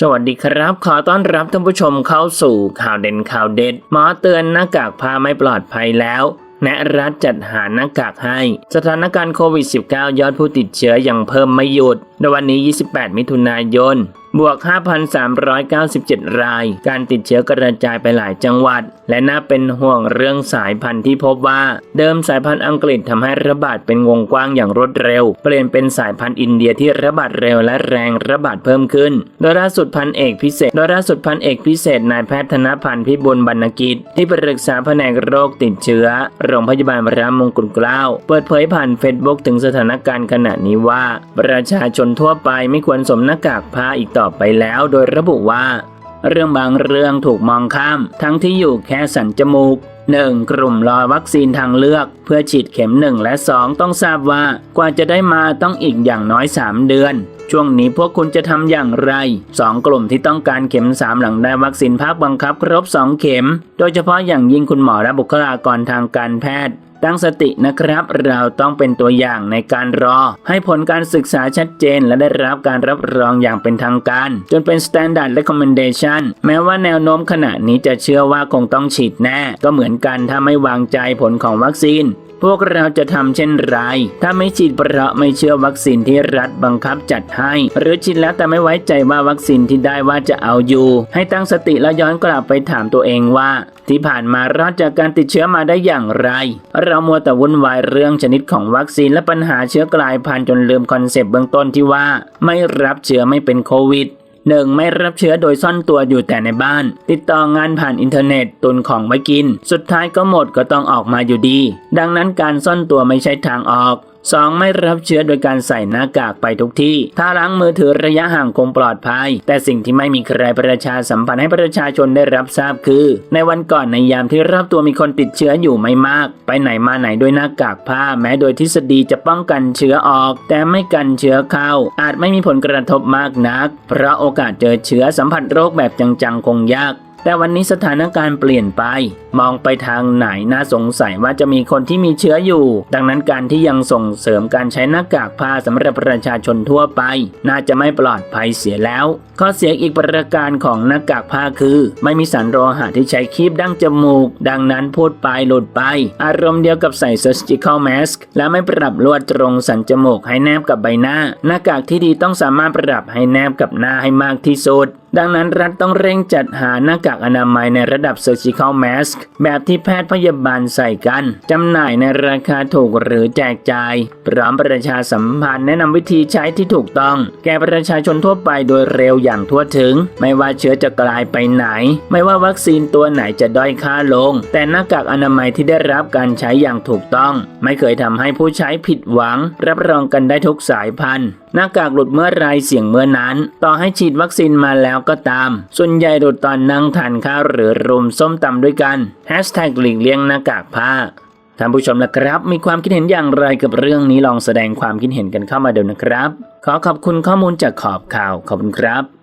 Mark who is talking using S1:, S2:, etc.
S1: สวัสดีครับ ขอต้อนรับท่านผู้ชมเข้าสู่ข่าวเด่นข่าวเด็ดหมอเตือนหน้ากากผ้าไม่ปลอดภัยแล้วแนะรัฐจัดหาหน้ากากให้ สถานการณ์โควิด -19 ยอดผู้ติดเชื้อยังเพิ่มไม่หยุดในวันนี้ 28 มิถุนายน บวก 5,397 ราย การติดเชื้อกระจายไปหลายจังหวัด และน่าเป็นห่วงเรื่องสายพันธุ์ที่พบว่า เดิมสายพันธุ์อังกฤษทำให้ระบาดเป็นวงกว้างอย่างรวดเร็ว เปลี่ยนเป็นสายพันธุ์อินเดียที่ระบาดเร็วและแรงระบาดเพิ่มขึ้น โดยล่าสุดพันเอกพิเศษ โดยล่าสุดพันเอกพิเศษนายแพทย์ธนพันธ์พิบูลบรรณกิจ ที่ปรึกษาแผนกโรคติดเชื้อ โรงพยาบาลพระมงกุฎเกล้า เปิดเผยผ่านเฟซบุ๊กถึงสถานการณ์ขณะนี้ว่า ประชาชนทั่วไปไม่ควรสวมหน้ากากผ้าอีกต่อไปแล้วโดยระบุว่า เรื่องบางเรื่องถูกมองข้าม ทั้งที่อยู่แค่สันจมูก 1. กลุ่มรอวัคซีนทางเลือก เพื่อฉีดเข็ม 1 และ 2 ต้องทราบว่ากว่าจะได้มาต้องอีกอย่างน้อย 3 เดือน ช่วงนี้พวกคุณจะทำอย่างไร 2 กลุ่มที่ต้องการเข็ม 3 หลังได้วัคซีนภาคบังคับ ครบ 2 เข็ม โดยเฉพาะอย่างยิ่งคุณหมอและบุคลากรทางการแพทย์ตั้งสตินะครับ เราต้องเป็นตัวอย่างในการรอ ให้ผลการศึกษาชัดเจน และได้รับการรับรองอย่างเป็นทางการ จนเป็น standard recommendation แม้ว่าแนวโน้มขณะนี้จะเชื่อว่าคงต้องฉีดแน่ ก็เหมือนกันถ้าไม่วางใจผลของวัคซีน พวกเราจะทำเช่นไร ถ้าไม่ฉีดเพราะไม่เชื่อวัคซีนที่รัฐบังคับจัดให้ หรือฉีดแล้วแต่ไม่ไว้ใจว่าวัคซีนที่ได้ว่าจะเอาอยู่ ให้ตั้งสติแล้วย้อนกลับไปถามตัวเองว่า ที่ผ่านมารอดจากการติดเชื้อมาได้อย่างไร เรามัวแต่วุ่นวายเรื่องชนิดของวัคซีนและปัญหาเชื้อกลายพันธุ์จนลืมคอนเซปต์เบื้องต้นที่ว่า ไม่รับเชื้อไม่เป็นโควิด หนึ่งไม่รับเชื้อโดยซ่อนตัวอยู่แต่ในบ้าน ติดต่องานผ่านอินเทอร์เน็ตตุนของไว้กิน สุดท้ายก็หมดก็ต้องออกมาอยู่ดี ดังนั้นการซ่อนตัวไม่ใช่ทางออก 2. ไม่รับเชื้อโดยการใส่หน้ากากไปทุกที่ ถ้าล้างมือถือระยะห่างคงปลอดภัย แต่สิ่งที่ไม่มีใครประชาสัมพันธ์ให้ประชาชนได้รับทราบคือ ในวันก่อนในยามที่รอบตัวมีคนติดเชื้ออยู่ไม่มาก ไปไหนมาไหนด้วยหน้ากากผ้า แม้โดยทฤษฎีจะป้องกันเชื้อออก แต่ไม่กันเชื้อเข้า อาจไม่มีผลกระทบมากนัก เพราะโอกาสเจอเชื้อสัมผัสโรคแบบจังๆคงยาก แต่วันนี้สถานการณ์เปลี่ยนไป มองไปทางไหนน่าสงสัยว่าจะมีคนที่มีเชื้ออยู่ ดังนั้นการที่ยังส่งเสริมการใช้หน้ากากผ้าสำหรับประชาชนทั่วไป น่าจะไม่ปลอดภัยเสียแล้ว ข้อเสียอีกประการของหน้ากากผ้าคือ ไม่มีสารโลหะที่ใช้คีบดั้งจมูก ดังนั้นพูดไปหลุดไป อารมณ์เดียวกับใส่ surgical mask และไม่ปรับลวดตรงสันจมูกให้แนบกับใบหน้า หน้ากากที่ดีต้องสามารถปรับให้แนบกับหน้าให้มากที่สุดดังนั้นรัฐต้องเร่งจัดหาหน้ากากอนามัยในระดับ surgical mask แบบที่แพทย์พยาบาลใส่กัน จำหน่ายในราคาถูกหรือแจกจ่าย พร้อมประชาสัมพันธ์แนะนำวิธีใช้ที่ถูกต้อง แก่ประชาชนทั่วไปโดยเร็วอย่างทั่วถึง ไม่ว่าเชื้อจะกลายไปไหน ไม่ว่าวัคซีนตัวไหนจะด้อยค่าลง แต่หน้ากากอนามัยที่ได้รับการใช้อย่างถูกต้อง ไม่เคยทำให้ผู้ใช้ผิดหวัง รับรองกันได้ทุกสายพันธุ์หน้ากากหลุดเมื่อไรเสี่ยงเมื่อนั้น ต่อให้ฉีดวัคซีนมาแล้วก็ตาม ส่วนใหญ่หลุดตอนนั่งทานข้าวหรือรุมส้มตำด้วยกันแฮชแท็กหลีกเลี่ยงหน้ากากผ้าท่านผู้ชมนะครับ มีความคิดเห็นอย่างไรกับเรื่องนี้ลองแสดงความคิดเห็นกันเข้ามาเดี๋ยวนะครับ ขอขอบคุณข้อมูลจากขอบข่าวขอบคุณครับ